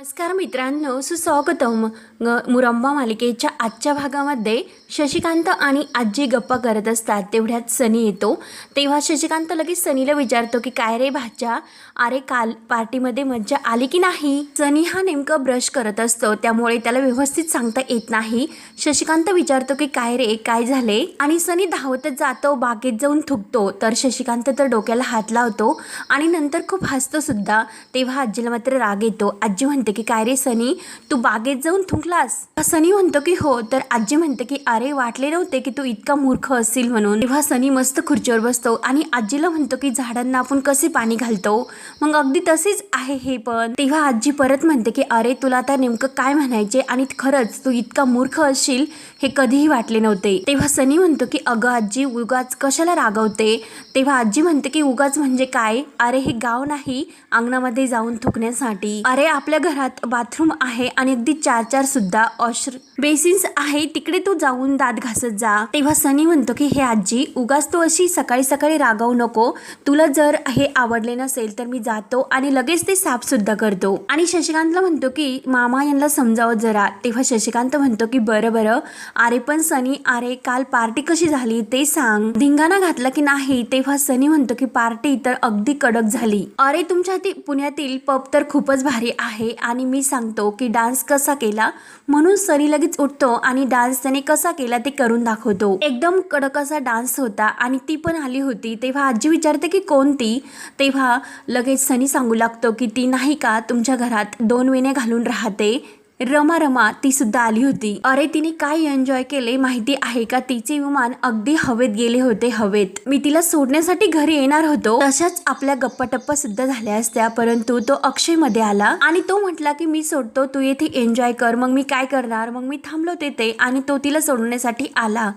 नमस्कार मित्रांनो सुस्वागतम. ग मुरंबा मालिकेच्या आजच्या भागामध्ये शशिकांत आणि आजी गप्पा करत असतात. तेवढ्यात सनी येतो. तेव्हा शशिकांत लगेच सनीला विचारतो की काय रे भाच्या? अरे काल पार्टीमध्ये मज्जा आली की नाही? सनी हा नेमकं ब्रश करत असतो. त्यामुळे त्याला व्यवस्थित सांगता येत नाही. शशिकांत विचारतो की काय रे? काय झाले? आणि सनी धावतच जातो. बागेत जाऊन थुकतो. तर शशिकांत तर डोक्याला हात लावतो आणि नंतर खूप हसतो सुद्धा. तेव्हा आजीला मात्र राग येतो. आजी म्हणते की काय रे सनी तू बागेत जाऊन थुंकलास? सनी म्हणतो की हो. तर आजी म्हणते की अरे वाटले नव्हते की तू इतका मूर्ख असेल म्हणून. तेव्हा सनी मस्त खुर्चीवर बसतो आणि आजीला म्हणतो की झाडांना आपण कसे पाणी घालतो? मग अगदी तसेच आहे हे पण. तेव्हा आजी परत म्हणते की अरे तुला आता नेमकं काय म्हणायचे आणि खरंच तू इतका मूर्ख असशील हे कधीही वाटले नव्हते. तेव्हा सनी म्हणतो की अगं आजी उगाच कशाला रागवते? तेव्हा आजी म्हणते की उगाच म्हणजे काय? अरे हे गाव नाही अंगणामध्ये जाऊन थुकण्यासाठी. अरे आपल्या घरात बाथरूम आहे आणि अगदी चार चार सुद्धा ऑश्र बेसिन्स आहे. तिकडे तू जाऊन दात घासत जा. तेव्हा सनी म्हणतो की हे आजी उगाच तू अशी सकाळी सकाळी रागावू नको. तुला जर हे आवडले नसेल तर मी जातो आणि लगेच ते साफ सुद्धा करतो. आणि शशिकांतला म्हणतो की मामा यांना समजावं जरा. तेव्हा शशिकांत म्हणतो की बरं बरं. अरे पण सनी अरे काल पार्टी कशी झाली ते सांग. धिंगाणा घातला की नाही तेव्हा सनी म्हणतो की पार्टी तर अगदी कडक झाली. अरे तुमच्या ती पुण्यातील पब तर खूपच भारी आहे. आणि मी सांगतो की डान्स कसा केला म्हणून सनी लगेच उठतो आणि डान्स त्याने कसा केला ते करून दाखवतो. एकदम कडक असा डान्स होता आणि ती पण आली होती. तेव्हा आजी विचारते की कोणती? तेव्हा लगेच सनी सांगू लागतो की ती नाही का तुमच्या घरात दोन वेणे घालून राहते? रमा रमा ती सुद्धा आली होती. अरे तिने काय एन्जॉय केले माहिती आहे का? तिचे विमान अगदी हवेत गेले होते हवेत. मी तिला सोडण्यासाठी घरी येणार होतो. तशाच आपल्या गप्पा सुद्धा झाल्या असत्या परंतु तो अक्षयमध्ये आला आणि तो म्हटला की मी सोडतो तू येथे एन्जॉय कर. मग मी काय करणार? मग मी थांबलो तेथे आणि तो तिला सोडण्यासाठी आला.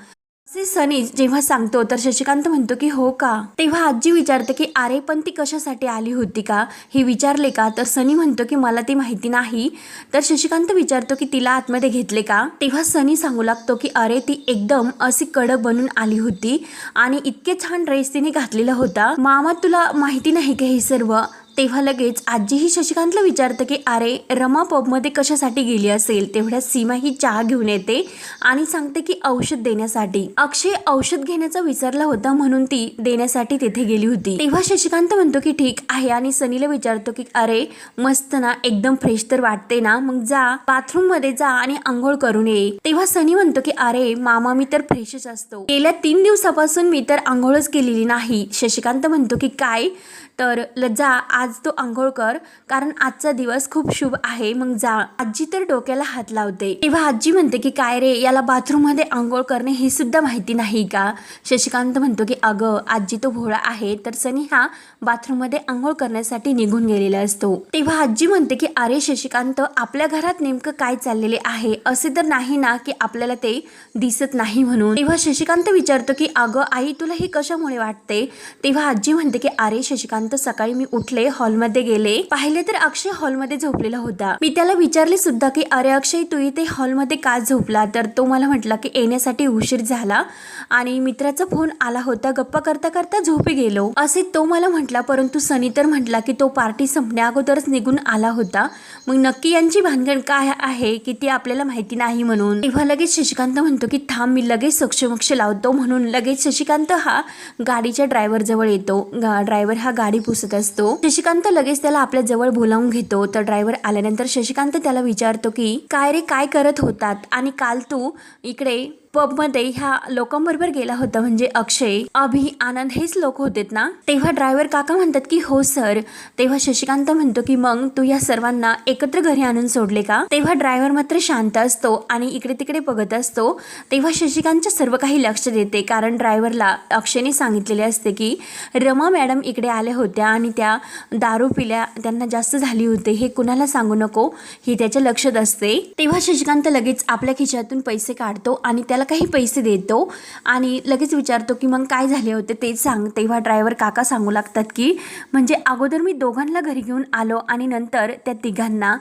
असे सनी जेव्हा सांगतो तर शशिकांत म्हणतो की हो का? तेव्हा आजी विचारते की अरे पण ती कशासाठी आली होती का? हे विचारले का? तर सनी म्हणतो की मला ती माहिती नाही. तर शशिकांत विचारतो की तिला आतमध्ये घेतले का? तेव्हा सनी सांगू लागतो की अरे ती एकदम अशी कडक बनून आली होती आणि इतके छान ड्रेस तिने घातलेला होता. मामा तुला माहिती नाही का हे सर्व? तेव्हा लगेच आजीही शशिकांतला विचारतं की अरे रमा पबमध्ये कशासाठी गेली असेल? तेवढ्या सीमा ही चहा घेऊन येते आणि सांगते की औषध देण्यासाठी. अक्षय औषध घेण्याचा विचारला होता म्हणून ती देण्यासाठी तेथे गेली होती. तेव्हा शशिकांत म्हणतो की ठीक आहे. आणि सनीला विचारतो की अरे मस्त ना एकदम फ्रेश तर वाटते ना. मग जा बाथरूममध्ये जा आणि आंघोळ करून ये. तेव्हा सनी म्हणतो की अरे मामा मी तर फ्रेशच असतो. गेल्या तीन दिवसापासून मी तर आंघोळच केलेली नाही. शशिकांत म्हणतो की काय? तर ल- जा आज तो आंघोळ कर कारण आजचा दिवस खूप शुभ आहे. मग जा. आजी तर डोक्याला हात लावते. तेव्हा आजी म्हणते की काय रे याला बाथरूममध्ये आंघोळ करणे ही सुद्धा माहिती नाही का? शशिकांत म्हणतो की अगं आजी तो भोळा आहे तर सनी हा बाथरूममध्ये आंघोळ करण्यासाठी निघून गेलेला असतो. तेव्हा आजी म्हणते की अरे शशिकांत आपल्या घरात नेमकं काय चाललेले आहे? असे तर नाही ना की आपल्याला ते दिसत नाही म्हणून. तेव्हा शशिकांत विचारतो की अगं आई तुला हे कशामुळे वाटते? तेव्हा आजी म्हणते की अरे शशिकांत सकाळी मी उठले हॉलमध्ये गेले. पाहिले तर अक्षय हॉलमध्ये झोपलेला होता. मी त्याला विचारले सुद्धा की अरे अक्षय तू इथे हॉलमध्ये का झोपला? तर तो मला म्हटला की येण्यासाठी उशीर झाला आणि मित्राचा फोन आला होता. गप्पा करता करता झोपी गेलो. असे तो मला म्हटला परंतु सनी तर म्हटला की तो पार्टी संपण्या अगोदरच निघून आला होता. मग नक्की यांची भानगड काय आहे की ती आपल्याला माहिती नाही म्हणून? तेव्हा लगेच शशिकांत म्हणतो की थांब मी लगेच सक्षमक्ष लावतो. म्हणून लगेच शशिकांत हा गाडीच्या ड्रायव्हर जवळ येतो ड्रायव्हर हा गाडी गाडी पुसत असतो. शशिकांत लगेच त्याला आपल्या जवळ बोलावून घेतो. तर ड्रायव्हर आल्यानंतर शशिकांत त्याला विचारतो की काय रे काय करत होतात? आणि काल तू इकडे पबमध्ये ह्या लोकांबरोबर गेला होता म्हणजे अक्षय. अभि आनंद हेच लोक होतेत ना? तेव्हा ड्रायव्हर काका म्हणतात की हो सर तेव्हा शशिकांत म्हणतो की मग तू या सर्वांना एकत्र घरी आणून सोडले का? तेव्हा ड्रायव्हर मात्र शांत असतो आणि इकडे तिकडे बघत असतो. तेव्हा शशिकांतच्या सर्व काही लक्ष देते कारण ड्रायव्हरला अक्षयने सांगितलेले असते की रमा मॅडम इकडे आल्या होत्या आणि त्या दारू पिल्या त्यांना जास्त झाली होती हे कुणाला सांगू नको? ही त्याच्या लक्षात असते. तेव्हा शशिकांत लगेच आपल्या खिशातून पैसे काढतो आणि त्याला काही पैसे देतो आणि लगेच विचारतो की मग काय झाले होते ते सांग. तेव्हा ड्रायव्हर काका सांगू लागतात की म्हणजे अगोदर मी दोघांना घरी घेऊन आलो आणि नंतर त्या तिघांना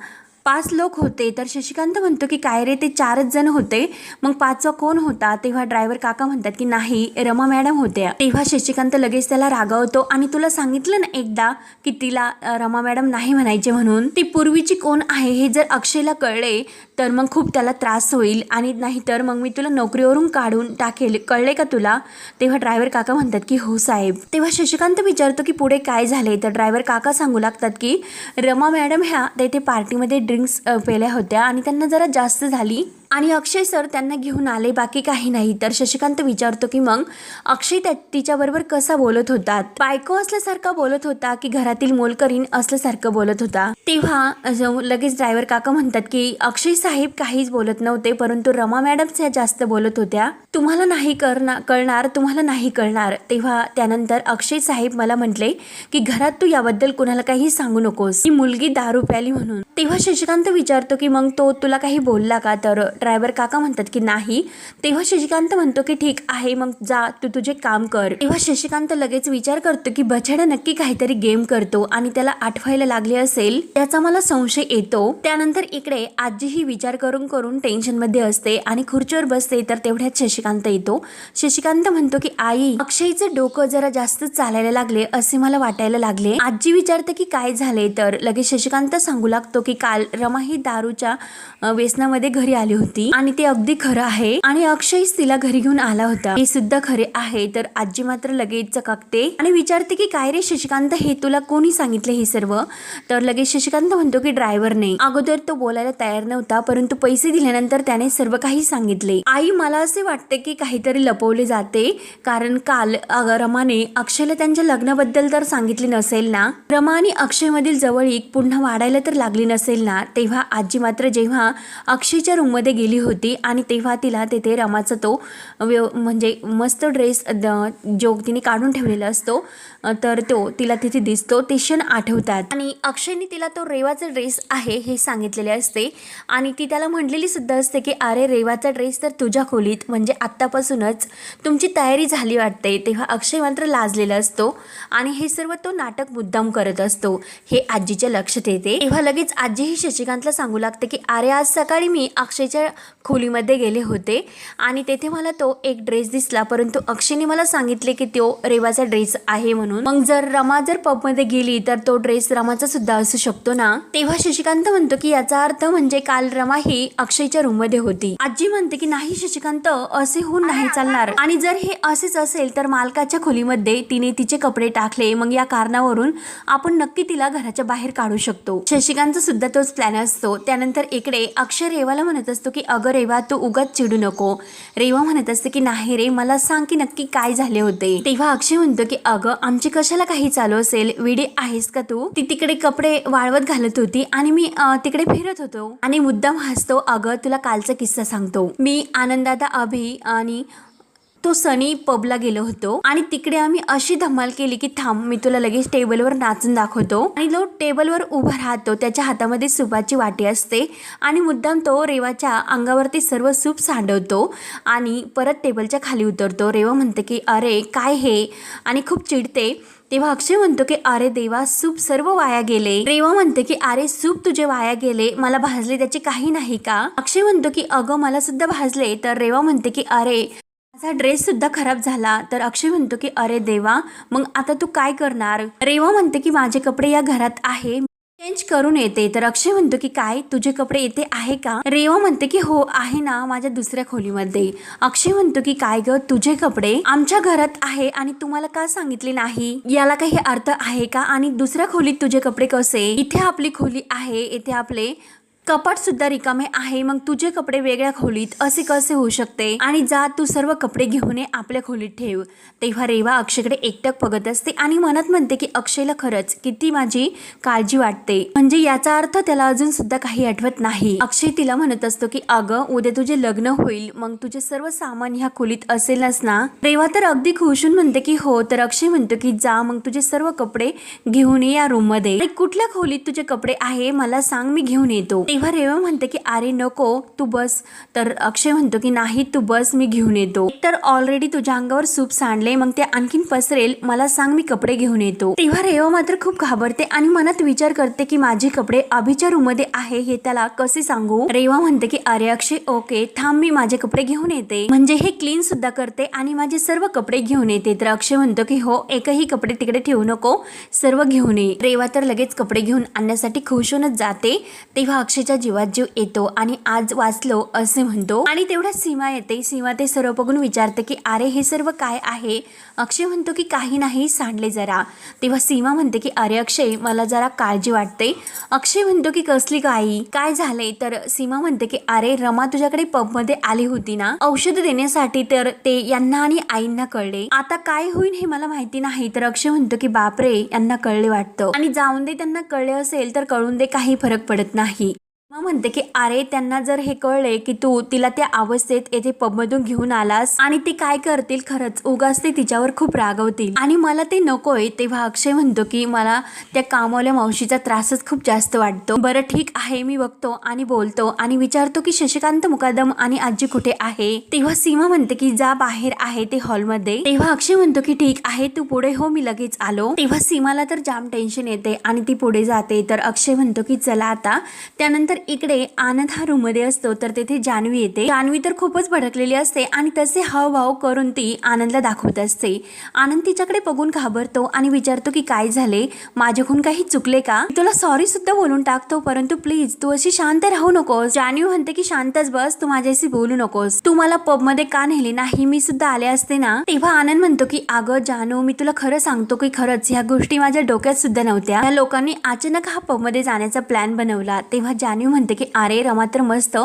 पाच लोक होते. तर शशिकांत म्हणतो की काय रे ते चारच जण होते. मग पाचवा कोण होता? तेव्हा ड्रायव्हर काका म्हणतात की नाही रमा मॅडम होत्या. तेव्हा शशिकांत लगेच त्याला रागावतो आणि तुला सांगितलं ना एकदा की तिला रमा मॅडम नाही म्हणायचे म्हणून. ती पूर्वीची कोण आहे हे जर अक्षयला कळले तर मग खूप त्याला त्रास होईल. आणि नाहीतर मग मी तुला नोकरीवरून काढून टाकेल. कळले का तुला? तेव्हा ड्रायव्हर काका म्हणतात की हो साहेब. तेव्हा शशिकांत विचारतो की पुढे काय झाले तर ड्रायव्हर काका सांगू लागतात की रमा मॅडम ह्या तेथे पार्टीमध्ये ड्रिंक्स पेल्या होत्या आणि त्यांना जरा जास्त झाली. आणि अक्षय सर त्यांना घेऊन आले बाकी काही नाही. तर शशिकांत विचारतो की मग अक्षय त्या तिच्याबरोबर कसा बोलत होता? बायको असल्यासारखा बोलत होता की घरातील मोलकरीण असल्यासारखं बोलत होता? तेव्हा लगेच ड्रायव्हर काका म्हणतात की अक्षय साहेब काहीच बोलत नव्हते परंतु रमा मॅडम्स ह्या जास्त बोलत होत्या. तुम्हाला नाही करणार कळणार तुम्हाला नाही कळणार. तेव्हा त्यानंतर अक्षय साहेब मला म्हटले की घरात तू याबद्दल कुणाला काही सांगू नकोस. ही मुलगी दारू प्याली म्हणून. तेव्हा शशी शशिकांत विचारतो की मग तो तुला काही बोलला का? तर ड्रायव्हर काका म्हणतात की नाही. तेव्हा शशिकांत म्हणतो की ठीक आहे मग जा तू तुझे काम कर. तेव्हा शशिकांत लगेच विचार करतो की बछडा नक्की काहीतरी गेम करतो आणि त्याला आठवायला लागले असेल त्याचा मला संशय येतो. त्यानंतर इकडे आजीही विचार करून करून टेन्शनमध्ये असते आणि खुर्चीवर बसते तर तेवढ्यात शशिकांत येतो. शशिकांत म्हणतो की आई अक्षयचं डोकं जरा जास्त चालायला लागले असे मला वाटायला लागले. आजी विचारते की काय झाले? तर लगेच शशिकांत सांगू लागतो की काल रमा ही दारूच्या व्यसनामध्ये घरी आली होती. आणि ते अगदी खरं आहे. आणि अक्षयच तिला घरी घेऊन आला होता. हे सुद्धा खरे आहे. तर आजी मात्र लगेच चकाकते. आणि विचारते की काय रे शशिकांत हे तुला कोणी सांगितले हे सर्व? तर लगेच शशिकांत म्हणतो की ड्रायव्हरने अगोदर तो बोलायला तयार नव्हता परंतु पैसे दिल्यानंतर त्याने सर्व काही सांगितले. आई मला असे वाटते की काहीतरी लपवले जाते. कारण काल रमाने अक्षयला त्यांच्या लग्नाबद्दल तर सांगितले नसेल ना? रमा आणि अक्षयमधील जवळीक पुन्हा वाढायला तर लागली नसेल ना? तेव्हा आजी मात्र जेव्हा अक्षयच्या रूममध्ये गेली होती आणि तेव्हा तिला तेथे रमाचा तो व्यव म्हणजे मस्त ड्रेस जो तिने काढून ठेवलेला असतो. तर तो तिला तिथे दिसतो. ते क्षण आठवतात. आणि अक्षयने तिला तो रेवाचा ड्रेस आहे हे सांगितलेले असते. आणि ती त्याला म्हटलेली सुद्धा असते की अरे रेवाचा ड्रेस तर तुझ्या खोलीत. म्हणजे आत्तापासूनच तुमची तयारी झाली वाटते. तेव्हा अक्षय मात्र लाजलेला असतो. आणि हे सर्व तो नाटक मुद्दाम करत असतो. हे आजीच्या लक्षात येते. तेव्हा लगेच आजी ही शशिकांतला सांगू लागते की अरे आज सकाळी मी अक्षयच्या खोलीमध्ये गेले होते आणि तेथे मला तो एक ड्रेस दिसला परंतु अक्षयने मला सांगितले की तो रेवाचा ड्रेस आहे म्हणून. मग जर रमा जर पबमध्ये गेली तर तो ड्रेस रमाचा सुद्धा असू शकतो ना? तेव्हा शशिकांत म्हणतो की याचा अर्थ म्हणजे काल रमा ही अक्षयच्या रूममध्ये होती. आजी म्हणते की नाही शशिकांत असे होऊन नाही चालणार. आणि जर हे असेच असेल तर मालकाच्या खोलीमध्ये तिने तिचे कपडे टाकले. मग या कारणावरून आपण नक्की तिला घराच्या बाहेर काढू शकतो. शशिकांतचा सुद्धा तोच प्लॅन असतो. त्यानंतर इकडे अक्षय रेवाला म्हणत असतो की अगं रेवा तू उगाच चिडू नको. रेवा म्हणत असते की नाही रे मला सांग की नक्की काय झाले होते. तेव्हा अक्षय म्हणतो की अगं आमची कशाला काही चालू असेल? विडी आहेस का तू? ती तिकडे कपडे वाळवत घालत होती आणि मी तिकडे फिरत होतो. आणि मुद्दाम हसतो अगं तुला कालचा किस्सा सांगतो. मी आनंदादा अभि आणि तो सनी पबला गेलो होतो. आणि तिकडे आम्ही अशी धमाल केली की थांब मी तुला लगेच टेबलवर नाचून दाखवतो. आणि तो टेबलवर उभा राहतो त्याच्या हातामध्ये सुपाची वाटी असते. आणि मुद्दाम तो रेवाच्या अंगावरती सर्व सूप सांडवतो आणि परत टेबलच्या खाली उतरतो. रेवा म्हणते की अरे काय हे? आणि खूप चिडते. तेव्हा अक्षय म्हणतो की अरे देवा सूप सर्व वाया गेले. रेवा म्हणते की अरे सूप तुझे वाया गेले. मला भाजले त्याचे काही नाही का? अक्षय म्हणतो की अगं मला सुद्धा भाजले. तर रेवा म्हणते की अरे माझा ड्रेस सुद्धा खराब झाला तर अक्षय म्हणतो की अरे देवा मग आता तू काय करणार? रेवा म्हणते की माझे कपडे या घरात आहे चेंज करून येते. तर अक्षय म्हणतो की काय तुझे कपडे येते आहे का? रेवा म्हणते की हो आहे ना माझ्या दुसऱ्या खोलीमध्ये. अक्षय म्हणतो की काय ग तुझे कपडे आमच्या घरात आहे आणि तुम्हाला का सांगितले नाही? याला काही अर्थ आहे का? आणि दुसऱ्या खोलीत तुझे कपडे कसे? इथे आपली खोली आहे इथे आपले कपाट सुद्धा रिकामे आहे मग तुझे कपडे वेगळ्या खोलीत असे कसे होऊ शकते? आणि जा तू सर्व कपडे घेऊन ये आपल्या खोलीत ठेव. तेव्हा रेवा अक्षयकडे एकटक बघत असते आणि मनात म्हणते की अक्षयला खरंच किती माझी काळजी वाटते. म्हणजे याचा अर्थ त्याला अजून सुद्धा काही आठवत नाही. अक्षय तिला म्हणत असतो की अगं उद्या तुझे लग्न होईल मग तुझे सर्व सामान ह्या खोलीत असेलच ना? रेवा तर अगदी खुशून म्हणते की हो. तर अक्षय म्हणतो की जा मग तुझे सर्व कपडे घेऊन ये या रूममध्ये. कुठल्या खोलीत तुझे कपडे आहे? मला सांग मी घेऊन येतो. तेव्हा रेवा म्हणते की अरे नको तू बस. तर अक्षय म्हणतो की नाही तू बस मी घेऊन येतो. तर ऑलरेडी तुझ्या अंगावर सूप सांडले मग ते आणखीन पसरेल मला सांग मी कपडे घेऊन येतो. तेव्हा रेवा मात्र खूप घाबरते आणि मनात विचार करते की माझे कपडे अभिच्या रूममध्ये आहे हे त्याला कसे सांगू? रेवा म्हणते की अरे अक्षय ओके थांब मी माझे कपडे घेऊन येते. म्हणजे हे क्लीन सुद्धा करते आणि माझे सर्व कपडे घेऊन येते. तर अक्षय म्हणतो की हो एकही कपडे तिकडे ठेवू नको सर्व घेऊन ये. रेवा तर लगेच कपडे घेऊन आणण्यासाठी खुश होऊनच जाते. तेव्हा अक्षय अक्षयच्या जीवात जीव येतो आणि आज वाचलो असे म्हणतो. आणि तेवढ्या सीमा येते. सीमा ते सर्व बघून विचारते की अरे हे सर्व काय आहे? अक्षय म्हणतो की काही नाही सांडले जरा. तेव्हा सीमा म्हणते की अरे अक्षय मला जरा काळजी वाटते. अक्षय म्हणतो की कसली काही काय झाले तर सीमा म्हणते की अरे रमा तुझ्याकडे पबमध्ये आली होती ना? औषध देण्यासाठी तर ते यांना आणि आईंना कळले. आता काय होईल हे मला माहिती नाही. तर अक्षय म्हणतो की बापरे यांना कळले वाटतं. आणि जाऊन दे त्यांना कळले असेल तर कळून दे काही फरक पडत नाही. मग म्हणते की अरे त्यांना जर हे कळले की तू तिला त्या अवस्थेत येथे पबमधून घेऊन आलास आणि ते काय करतील खरंच उगाच ते तिच्यावर खूप रागवतील. आणि मला ते नकोय. तेव्हा अक्षय म्हणतो की मला त्या कामवल्या मावशीचा त्रासच खूप जास्त वाटतो. बरं ठीक आहे मी बघतो आणि बोलतो आणि विचारतो की शशिकांत मुकादम आणि आजी कुठे आहे? तेव्हा सीमा म्हणते की जा बाहेर आहे ते हॉलमध्ये. तेव्हा अक्षय म्हणतो की ठीक आहे तू पुढे हो मी लगेच आलो. तेव्हा सीमाला तर जाम टेन्शन येते आणि ती पुढे जाते. तर अक्षय म्हणतो की चला आता. त्यानंतर इकडे आनंद हा रूममध्ये असतो तर तेथे जान्हवी येते. जान्हवी तर खूपच भडकलेली असते आणि तसे हावभाव करून ती आनंदला दाखवत असते. आनंद तिच्याकडे बघून घाबरतो आणि विचारतो की काय झाले? माझ्याकडून काही चुकले का? तुला सॉरी सुद्धा बोलून टाकतो परंतु प्लीज तू अशी शांत राहू नकोस. जान्हवी म्हणते की शांतच बस तू माझ्याशी बोलू नकोस. तू मला पबमध्ये का नेली नाही? मी सुद्धा आले असते ना? तेव्हा आनंद म्हणतो की अगं जानू मी तुला खरं सांगतो की खरंच ह्या गोष्टी माझ्या डोक्यात सुद्धा नव्हत्या. या लोकांनी अचानक हा पबमध्ये जाण्याचा प्लॅन बनवला. तेव्हा जानू म्हणते की अरे रमा तर मस्त.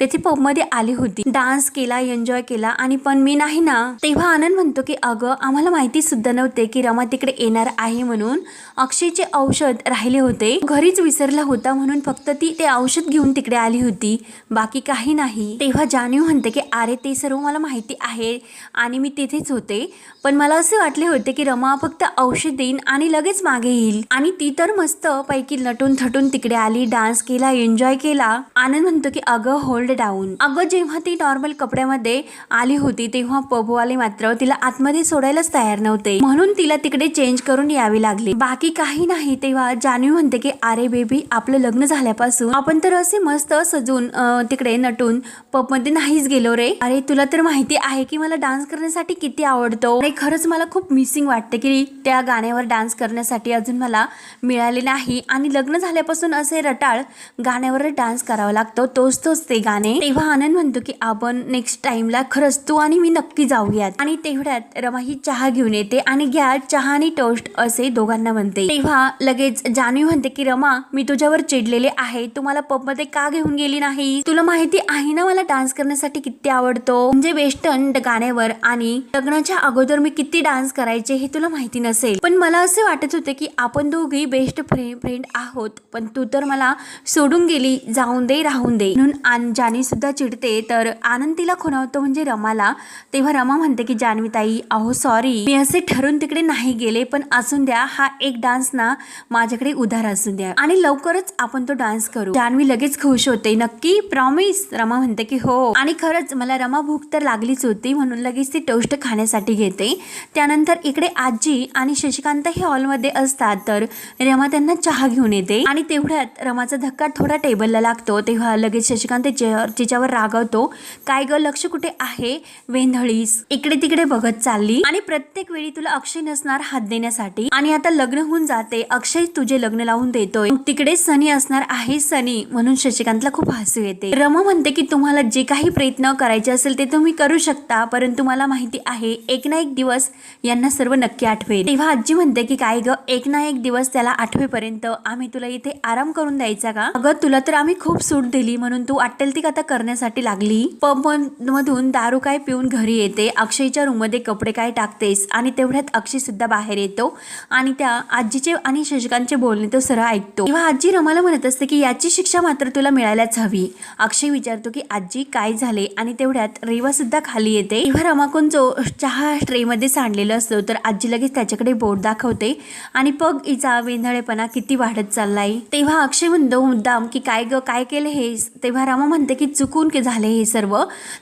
तेथे पबमध्ये आली होती. डान्स केला एन्जॉय केला आणि पण मी नाही ना. तेव्हा आनंद म्हणतो की अगं आम्हाला माहिती सुद्धा नव्हते की रमा तिकडे येणार आहे म्हणून. अक्षयचे औषध राहिले होते. घरीच विसरला होता म्हणून फक्त ती ते औषध घेऊन तिकडे आली होती. बाकी काही नाही. तेव्हा जाणीव म्हणते की अरे ते सर्व मला माहिती आहे आणि मी तिथेच होते. पण मला असे वाटले होते की रमा फक्त औषध देईन आणि लगेच मागे येईल. आणि ती तर मस्त पैकी नटून थटून तिकडे आली. डान्स केला एन्जॉय केला. आनंद म्हणतो की अगं होल्ड डाऊन अगं जेव्हा ती नॉर्मल कपड्यामध्ये आली होती तेव्हा पबवाले मात्र तिला आतमध्ये सोडायलाच तयार नव्हते. म्हणून तिला तिकडे चेंज करून यावे लागले. बाकी काही नाही तेव्हा जान्हवी म्हणते की अरे बेबी आपलं लग्न झाल्यापासून आपण तर असे मस्त सजून तिकडे नटून पबमध्ये नाहीच गेलो रे. अरे तुला तर माहिती आहे की मला डान्स करण्यासाठी किती आवडतो. अरे खरंच मला खूप मिसिंग वाटते की त्या गाण्यावर डान्स करण्यासाठी अजून मला मिळाले नाही. आणि लग्न झाल्यापासून असे रटाळ गाण्यावर डान्स करावा लागतो. तोच तोच ते गाणे. तेव्हा आनंद म्हणतो की आपण नेक्स्ट टाइमला खरंच तू आणि मी नक्की जाऊयात. आणि तेवढ्यात रमा ही चहा घेऊन येते आणि घ्या चहा आणि टोस्ट असे दोघांना म्हणते. तेव्हा लगेच जान्हवी म्हणते की रमा मी तुझ्यावर चिडलेले आहे. तू मला पबमध्ये का घेऊन गेली नाही? तुला माहिती आहे ना मला डान्स करण्यासाठी किती आवडतो? म्हणजे वेस्टर्न गाण्यावर आणि लग्नाच्या अगोदर मी किती डान्स करायचे हे तुला माहिती नसेल. पण मला असे वाटत होते की आपण दोघी बेस्ट फ्रेंड आहोत. पण तू तर मला सोडून गेली जाऊन दे राहून दे. म्हणून आन- जानी सुद्धा चिडते. तर आनंद तिला खुणावतो म्हणजे रमाला. तेव्हा रमा म्हणते की जान्हवी ताई अहो सॉरी मी असे ठरून तिकडे नाही गेले पण असून द्या हा एक डान्स ना माझ्याकडे उधार असून द्या. आणि लवकरच आपण तो डान्स करू. जान्हवी लगेच खुश होते. नक्की? प्रॉमिस रमा म्हणते की हो. आणि खरंच मला रमा भूक तर लागलीच होती म्हणून लगेच ती टोस्ट खाण्यासाठी घेते. त्यानंतर इकडे आजी आणि शशिकांत हे हॉलमध्ये असतात. तर रमा त्यांना चहा घेऊन येते. आणि तेवढ्यात रमाचा धक्का थोडा टेबलला लागतो तेव्हा लगेच शशिकांत तिच्यावर तिच्यावर रागवतो. काय ग लक्ष कुठे आहे? वेंधळीस इकडे तिकडे बघत चालली. आणि प्रत्येक वेळी तुला अक्षय नसणार हात देण्यासाठी. आणि आता लग्न होऊन जाते. अक्षय तुझे लग्न लावून देतोय. तिकडे सनी असणार आहे सनी म्हणून शशिकांतला खूप हसू येते. रमा म्हणते की तुम्हाला जे काही प्रयत्न करायचे असेल ते तुम्ही करू शकता परंतु मला माहिती आहे एक ना एक दिवस यांना सर्व नक्की आठवेल. तेव्हा आजी म्हणते की काय ग एक ना एक दिवस त्याला आठवेपर्यंत आम्ही तुला इथे आराम करून द्यायचा का? अगं तुला तर आम्ही खूप सूट दिली म्हणून तू अट्टल ती आता करण्यासाठी लागली. पब मधून दारू काय पिऊन घरी येते अक्षयच्या रूममध्ये कपडे काय टाकतेस आणि तेवढ्यात अक्षय सुद्धा बाहेर येतो आणि त्या आजीचे आणि शशिकांतचे बोलणे तो सरळ ऐकतो. तेव्हा आजी रमाला म्हणत असते की याची शिक्षा मात्र तुला मिळायलाच हवी. अक्षय विचारतो की आजी काय झाले? आणि तेवढ्यात रेवा सुद्धा खाली येते. तेव्हा रमाकून जो चहा ट्रेमध्ये सांडलेला असतो तर आजी लगेच त्याच्याकडे बोट दाखवते आणि पग हिचा वेंधळेपणा किती वाढत चाललाय. तेव्हा अक्षय म्हणतो मुद्दाम की काय काय ग काय केलं हे? तेव्हा रामा म्हणते की चुकून की झाले हे सर्व?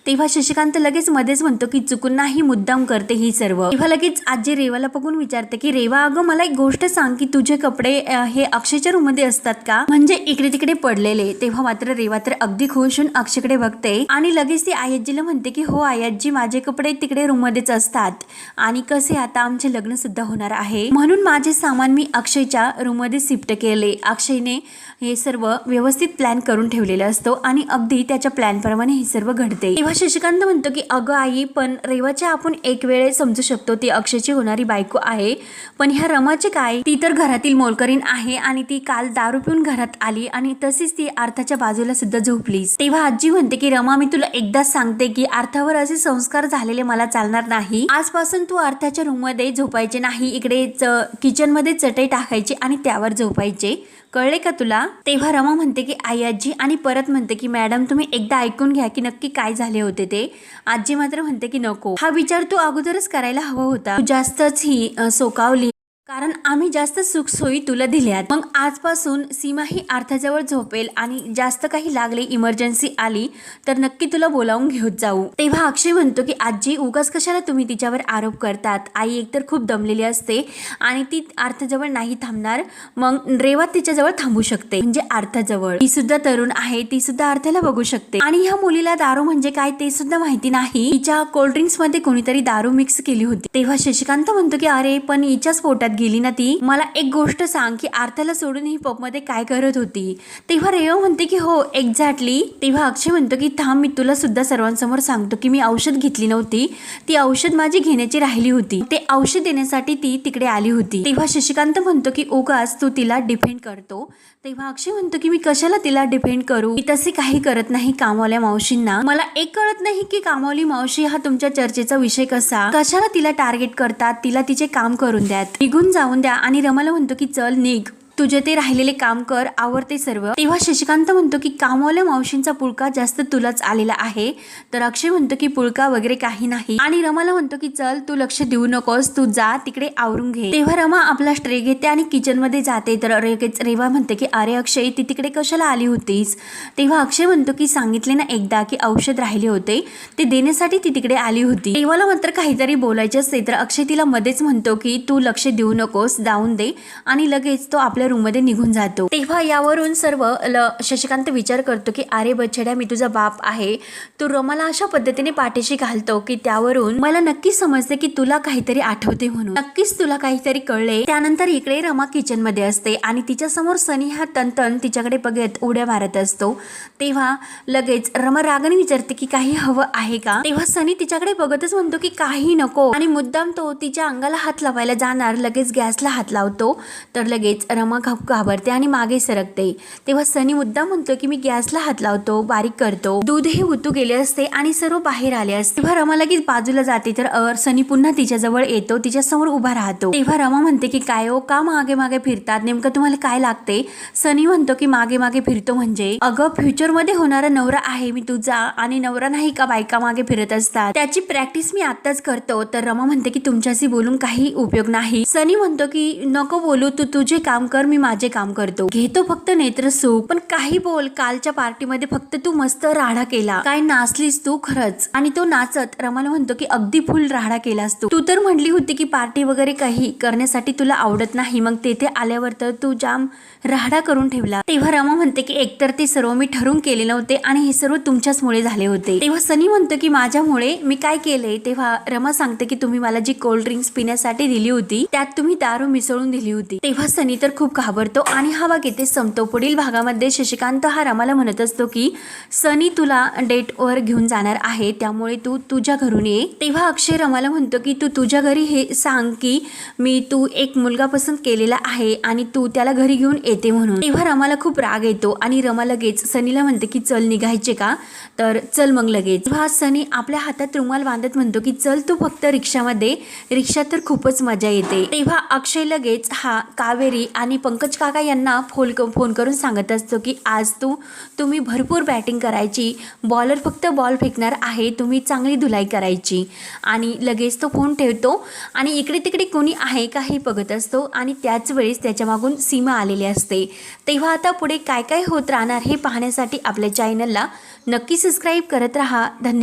तेव्हा शशिकांत लगेच मध्येच म्हणतो की चुकून नाही मुद्दाम करते ही सर्व. तेव्हा लगेच आजी रेवाला बघून विचारते की रेवा अगं मला एक गोष्ट सांग की तुझे कपडे हे अक्षयच्या रूममध्ये असतात का? म्हणजे इकडे तिकडे पडलेले. तेव्हा मात्र रेवा तर अगदी खुश होऊन अक्षयकडे बघते. आणि लगेच ती आयाजीला म्हणते की हो आयाजी माझे कपडे तिकडे रूम मध्येच असतात. आणि कसे आता आमचे लग्न सुद्धा होणार आहे. म्हणून माझे सामान मी अक्षयच्या रूममध्ये शिफ्ट केले. अक्षयने हे सर्व व्यवस्थित प्लॅन करून ठेवलेला असतो आणि अगदी त्याच्या प्लॅन प्रमाणे हे सर्व घडते. तेव्हा शशिकांत म्हणतो की अगं आई पण रेवाच्या आपण एक वेळ समजू शकतो ती अक्षयची होणारी बायको आहे. पण ह्या रमाची काय? ती तर घरातील मोलकरीण आहे आणि ती काल दारू पिऊन घरात आली आणि तशीच ती अर्थाच्या बाजूला सुद्धा झोपलीस तेव्हा आजी म्हणते की रमा मी तुला एकदाच सांगते की अर्थावर असे संस्कार झालेले मला चालणार नाही. आजपासून तू अर्थाच्या रूममध्ये झोपायचे नाही. इकडे किचनमध्ये चटई टाकायची आणि त्यावर झोपायचे. कळले का तुला? तेव्हा रमा म्हणते की आई आजी आणि परत म्हणते की मॅडम तुम्ही एकदा ऐकून घ्या की नक्की काय झाले होते ते. आजी मात्र म्हणते की नको. हा विचार तू अगोदरच करायला हवा होता. तू जास्तच ही सोकावली. कारण आम्ही जास्त सुखसोयी तुला दिल्यात मग आजपासून सीमा ही अर्थाजवळ झोपेल आणि जास्त काही लागले इमर्जन्सी आली तर नक्की तुला बोलावून घेऊन जाऊ. तेव्हा अक्षय म्हणतो की आजी उगाच कशाला तुम्ही तिच्यावर आरोप करतात? आई एकतर खूप दमलेली असते आणि ती अर्थाजवळ नाही थांबणार. मग रेवा तिच्याजवळ थांबू शकते म्हणजे अर्थाजवळ. ती सुद्धा तरुण आहे ती सुद्धा अर्थाला बघू शकते. आणि ह्या मुलीला दारू म्हणजे काय ते सुद्धा माहिती नाही. तिच्या कोल्ड्रिंक्समध्ये कोणीतरी दारू मिक्स केली होती. तेव्हा शशिकांत म्हणतो की अरे पण हिच्याच पोटात गेली ना ती? मला एक गोष्ट सांग की अर्थाला सोडून ही पबमध्ये काय करत होती? तेव्हा रेवा म्हणते की हो एक्झॅक्टली तेव्हा अक्षय म्हणतो की थांब मी तुला सुद्धा सर्वांसमोर सांगतो की मी औषध घेतली नव्हती. ती औषध माझी घेण्याची राहिली होती. ते औषध देण्यासाठी ती तिकडे आली होती. तेव्हा शशिकांत म्हणतो की उगाच तू तिला डिपेंड करतो. तेव्हा अक्षय म्हणतो की मी कशाला तिला डिपेंड करू? मी तसे काही करत नाही कामवाल्या मावशींना. मला एक कळत नाही की कामवाली मावशी हा तुमच्या चर्चेचा विषय कसा? कशाला तिला टार्गेट करतात? तिला तिचे काम करून द्यात. निघून जाऊन द्या. आणि रमाला म्हणतो की चल निघ. तुझे ते राहिलेले काम कर आवडते सर्व. तेव्हा शशिकांत म्हणतो की कामवाल्या मावशींचा पुळका जास्त तुलाच आलेला आहे. तर अक्षय म्हणतो की पुळका वगैरे काही नाही. आणि रमाला म्हणतो की चल तू लक्ष देऊ नकोस. तू जा तिकडे आवरून घे. तेव्हा रमा आपला स्ट्रे घेते आणि किचनमध्ये जाते. तर रेवा म्हणते की अरे अक्षय ती तिकडे कशाला आली होतीस? तेव्हा अक्षय म्हणतो की सांगितले ना एकदा की औषध राहिले होते. ते देण्यासाठी ती तिकडे आली होती. रेवाला मात्र काहीतरी बोलायचे असते. तर अक्षय तिला मध्येच म्हणतो की तू लक्ष देऊ नकोस. जाऊन दे. आणि लगेच तो आपल्या रूममध्ये निघून जातो. तेव्हा यावरून सर्व शशिकांत विचार करतो की अरे बछड्या मी तुझा बाप आहे. तू रमाला अशा पद्धतीने पाठीशी घालतो की त्यावरून मला नक्कीच समजते की तुला काहीतरी आठवते म्हणून. नक्कीच तुला काहीतरी कळले. त्यानंतर इकडे रमा किचनमध्ये असते आणि तिच्या समोर सनी हा तंतन तिच्याकडे बघत उड्या मारत असतो. तेव्हा लगेच रमा रागाने विचारते की काही हवं आहे का? तेव्हा सनी तिच्याकडे बघतच म्हणतो की काही नको. आणि मुद्दाम तो तिच्या अंगाला हात लावायला जाणार. लगेच गॅसला हात लावतो. तर लगेच रमा घा- घाबरते आणि मागे सरकते. तेव्हा सनी मुद्दा म्हणतो की मी गॅसला हात लावतो बारीक करतो. दूध हे उतू गेले असते आणि सर्व बाहेर आले असते. तेव्हा रमा लगेच बाजूला जाते तर सनी पुन्हा तिच्याजवळ येतो तिच्या समोर उभा राहतो. तेव्हा रमा म्हणते की काय हो का मागे मागे फिरतात? नेमकं तुम्हाला काय लागते? सनी म्हणतो की मागे मागे फिरतो म्हणजे अगं फ्युचरमध्ये होणारा नवरा आहे मी तुझा आणि नवरा नाही का बायका मागे फिरत असतात? त्याची प्रॅक्टिस मी आताच करतो. तर रमा म्हणते की तुमच्याशी बोलून काही उपयोग नाही. सनी म्हणतो की नको बोलू तू तुझे काम कर मी माझे काम करतो. घेतो फक्त नेत्र सुख पण काही बोल कालच्या पार्टीमध्ये फक्त तू मस्त राडा केला. काय नाचलीस तू खरंच. आणि तो नाचत रमाला म्हणतो की अगदी फुल राडा केलास तू. तू तर म्हणली होती की पार्टी वगैरे काही करण्यासाठी तुला आवडत नाही. मग तेथे आल्यावर तर तू जाम राहडा करून ठेवला. तेव्हा रमा म्हणते की एकतर ते सर्व मी ठरवून केले नव्हते आणि हे सर्व तुमच्याचमुळे झाले होते. तेव्हा सनी म्हणतो की माझ्यामुळे मी काय केले? तेव्हा रमा सांगते की तुम्ही मला जी कोल्ड ड्रिंक्स पिण्यासाठी दिली होती त्यात तुम्ही दारू मिसळून दिली होती. तेव्हा सनी तर खूप घाबरतो आणि हा भाग येथे संपतो. पुढील भागामध्ये शशिकांत हा रमाला म्हणत असतो की सनी तुला डेटवर घेऊन जाणार आहे त्यामुळे तू तुझ्या घरून ये. तेव्हा अक्षय रमाला म्हणतो की तू तुझ्या घरी हे सांग की मी तू एक मुलगा पसंत केलेला आहे आणि तू त्याला घरी घेऊन येते म्हणून. तेव्हा रमाला खूप राग येतो आणि रमा लगेच सनीला म्हणते की चल निघायचे का? तर चल मग लगेच. तेव्हा सनी आपल्या हातात रुमाल बांधत म्हणतो की चल तू फक्त रिक्षामध्ये रिक्षात तर खूपच मजा येते. तेव्हा अक्षय लगेच हा कावेरी आणि पंकज काका यांना फोन क फोन करून सांगत असतो की आज तू तुम्ही भरपूर बॅटिंग करायची. बॉलर फक्त बॉल फेकणार आहे. तुम्ही चांगली धुलाई करायची. आणि लगेच तो फोन ठेवतो. आणि इकडे तिकडे कोणी आहे का हे बघत असतो. आणि त्याच वेळेस त्याच्यामागून सीमा आलेली असते. तेव्हा आता पुढे काय काय होत राहणार हे पाहण्यासाठी आपल्या चॅनलला नक्की सबस्क्राईब करत राहा. धन्यवाद.